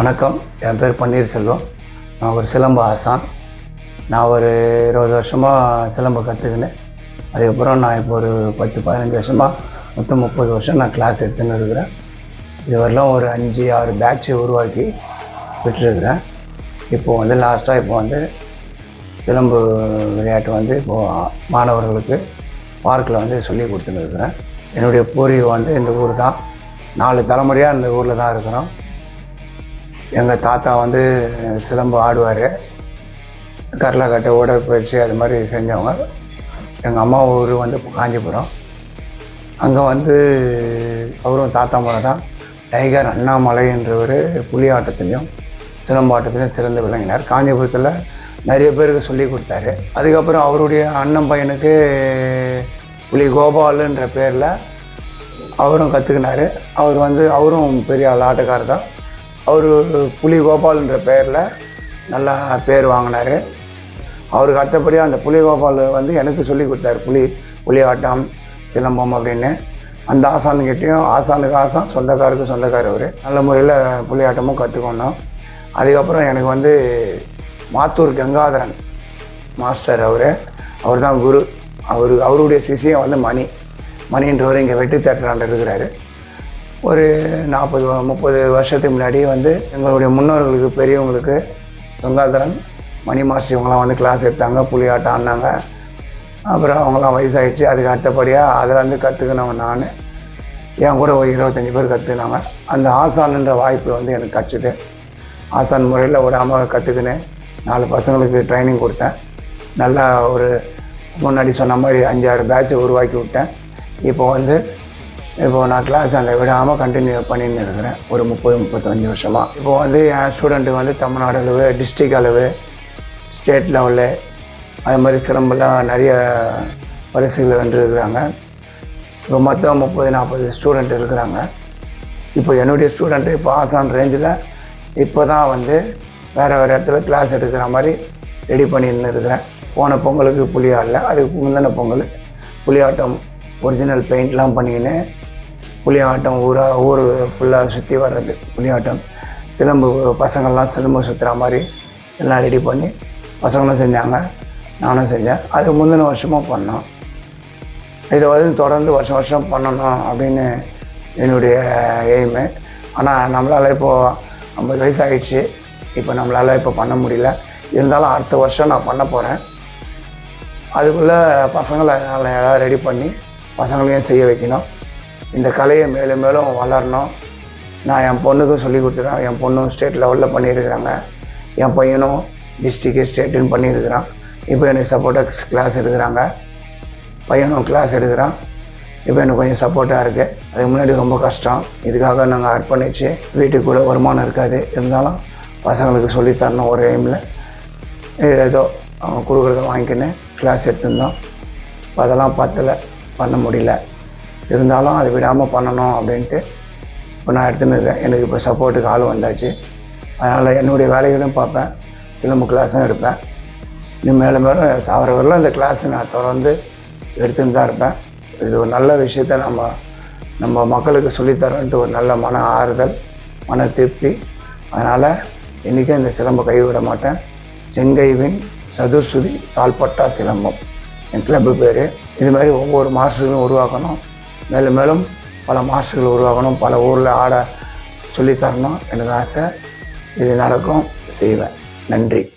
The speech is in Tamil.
வணக்கம். என் பேர் பன்னீர்செல்வம். நான் ஒரு சிலம்ப ஆசான். நான் ஒரு இருபது வருஷமாக சிலம்பம் கற்றுக்கினேன் அதுக்கப்புறம் நான் இப்போ ஒரு பத்து பதினஞ்சு வருஷமாக மொத்தம் முப்பது வருஷம் நான் கிளாஸ் எடுத்துன்னு இருக்கிறேன். இதுவரையிலும் ஒரு அஞ்சு ஆறு பேட்சை உருவாக்கி விட்டுருக்குறேன். இப்போது வந்து லாஸ்ட்டாக இப்போ வந்து சிலம்பு விளையாட்டு வந்து இப்போது மாணவர்களுக்கு பார்க்கில் வந்து சொல்லி கொடுத்துன்னு இருக்கிறேன். என்னுடைய பூர்வீகம் வந்து இந்த ஊர் தான் நாலு தலைமுறையாக இந்த ஊரில் தான் இருக்கிறோம். எங்கள் தாத்தா வந்து சிலம்பு ஆடுவார். கரலக்கட்டை உடற்பயிற்சி அது மாதிரி செஞ்சவங்க. எங்கள் அம்மா ஊர் வந்து காஞ்சிபுரம். அங்கே வந்து அவரும் தாத்தா முறை தான். டைகர் அண்ணாமலைன்றவர் புலி ஆட்டத்துலேயும் சிலம்பாட்டத்திலையும் சிறந்து விளங்கினார். காஞ்சிபுரத்தில் நிறைய பேருக்கு சொல்லி கொடுத்தாரு. அதுக்கப்புறம் அவருடைய அண்ணன் பையனுக்கு புலி கோபாலுன்ற பேரில் அவரும் கற்றுக்கினார் அவர் வந்து அவரும் பெரிய ஆள் ஆட்டக்காரர் தான். அவர் புலி கோபால்ன்ற பெயரில் நல்லா பேர் வாங்கினார். அவருக்கு அடுத்தபடியாக அந்த புலி கோபால் வந்து எனக்கு சொல்லி கொடுத்தார். புலி புலி ஆட்டம் சிலம்பம் அப்படின்னு. அந்த ஆசானுக்கிட்டேயும் ஆசானுக்கு ஆசான் சொந்தக்காருக்கு சொந்தக்காரர் அவர். நல்ல முறையில் புலி ஆட்டமும் கற்றுக்கொண்டோம் அதுக்கப்புறம் எனக்கு வந்து மாத்தூர் கங்காதரன் மாஸ்டர் அவர். அவர் தான் குரு. அவர் அவருடைய சிஷியம் வந்து மணி. மணின்றவர் இங்கே வெற்றி தேட்டராண்டு இருக்கிறாரு. ஒரு நாற்பது முப்பது வருஷத்துக்கு முன்னாடி வந்து எங்களுடைய முன்னோர்களுக்கு பெரியவங்களுக்கு கங்காதரன் மணி மாஸ்டர் இவங்கெல்லாம் வந்து கிளாஸ் எடுத்தாங்க புலியாட்டம் ஆடினாங்க. அப்புறம் அவங்களாம் வயசாகிடுச்சு அதுக்கு அடுத்தபடியாக அதில் வந்து கற்றுக்கினவன் நான். என் கூட ஒரு இருபத்தஞ்சி பேர் கற்றுக்கினாங்க அந்த ஆசான்ன்ற வாய்ப்பு வந்து எனக்கு கிடச்சிது ஆசான் முறையில் விடாமல் கற்றுக்கினேன் நாலு பசங்களுக்கு ட்ரைனிங் கொடுத்தேன். நல்லா ஒரு முன்னாடி சொன்ன மாதிரி அஞ்சாறு பேட்சை உருவாக்கி விட்டேன். இப்போ வந்து இப்போ நான் கிளாஸ் அந்த விடாமல் கண்டினியூ பண்ணின்னு இருக்கிறேன். ஒரு முப்பது முப்பத்தஞ்சு வருஷமாக இப்போ வந்து என் ஸ்டூடெண்ட்டுக்கு வந்து தமிழ்நாடு அளவு டிஸ்ட்ரிக் அளவு ஸ்டேட் லெவலு அது மாதிரி சிலம்பெல்லாம் நிறைய பரிசுகள் வென்றிருக்கிறாங்க. இப்போ மொத்தம் முப்பது நாற்பது ஸ்டூடெண்ட் இருக்கிறாங்க. இப்போ என்னுடைய ஸ்டூடெண்ட்டு இப்போ ஆசான் ரேஞ்சில் இப்போ தான் வந்து வேறு வேறு இடத்துல கிளாஸ் எடுக்கிற மாதிரி ரெடி பண்ணின்னு இருக்கிறேன். போன பொங்கலுக்கு புலியாடல அதுக்கு முந்தின பொங்கல் புலியாட்டம் ஒரிஜினல் பெயிண்ட்லாம் பண்ணிக்கின்னு புலியாட்டம் ஊராக ஊர் ஃபுல்லாக சுற்றி வர்றது புலியாட்டம். சிலம்பு பசங்கள்லாம் சிலம்பு சுற்றுற மாதிரி எல்லாம் ரெடி பண்ணி பசங்களும் செஞ்சாங்க நானும் செஞ்சேன். அது முந்தின வருஷமும் பண்ணோம். இதை வந்து தொடர்ந்து வருஷம் வருஷம் பண்ணணும் அப்படின்னு என்னுடைய எய்மு ஆனால் நம்மளால் இப்போது ஐம்பது வயசு ஆகிடுச்சு இப்போ நம்மளால் இப்போ பண்ண முடியல. இருந்தாலும் அடுத்த வருஷம் நான் பண்ண போகிறேன் அதுக்குள்ளே பசங்களை நல்லா ரெடி பண்ணி பசங்களையும் செய்ய வைக்கணும். இந்த கலையை மேலும் மேலும் வளரணும். நான் என் பொண்ணுக்கும் சொல்லி கொடுத்துறேன் என் பொண்ணும் ஸ்டேட் லெவலில் பண்ணியிருக்கிறாங்க. என் பையனும் டிஸ்ட்ரிக்கு ஸ்டேட்டுன்னு பண்ணியிருக்கிறான். இப்போ எனக்கு சப்போர்ட்டாக கிளாஸ் எடுக்கிறாங்க. பையனும் கிளாஸ் எடுக்கிறான். இப்போ எனக்கு கொஞ்சம் சப்போர்ட்டாக இருக்குது அதுக்கு முன்னாடி ரொம்ப கஷ்டம். இதுக்காக நாங்கள் அர்ப்பணித்து வீட்டுக்கு கூட வருமானம் இருக்காது. இருந்தாலும் பசங்களுக்கு சொல்லித் தரணும் ஒரு எய்மில் ஏதோ அவங்க கொடுக்குறத வாங்கிக்கின்னு கிளாஸ் எடுத்திருந்தோம். அதெல்லாம் பத்தலை. பண்ண முடியல. இருந்தாலும் அதை விடாமல் பண்ணணும் அப்படின்ட்டு இப்போ நான் எடுத்துன்னு இருக்கேன். எனக்கு இப்போ சப்போர்ட்டுக்கு ஆள் வந்தாச்சு. அதனால் என்னுடைய வேலைகளும் பார்ப்பேன். சிலம்பு கிளாஸும் எடுப்பேன். இன்னும் மேலும் மேலே சாவர வரலாம் இந்த கிளாஸ் நான் தொடர்ந்து எடுத்துன்னு தான் இருப்பேன். இது ஒரு நல்ல விஷயத்த நம்ம நம்ம மக்களுக்கு சொல்லித்தரோன்ட்டு ஒரு நல்ல மன ஆறுதல் மன திருப்தி. அதனால் என்றைக்கும் இந்த சிலம்பை கைவிட மாட்டேன். செங்கைவின் சதுர்சுதி சால்பட்டா சிலம்பம். என் கிளப்பு பேர். இது மாதிரி ஒவ்வொரு மாஸ்டர்களும் உருவாக்கணும். மேலும் மேலும் பல மாஸ்டர்கள் உருவாகணும். பல ஊரில் ஆட சொல்லித்தரணும் எனது ஆசை. இது நடக்கும். செய்வேன். நன்றி.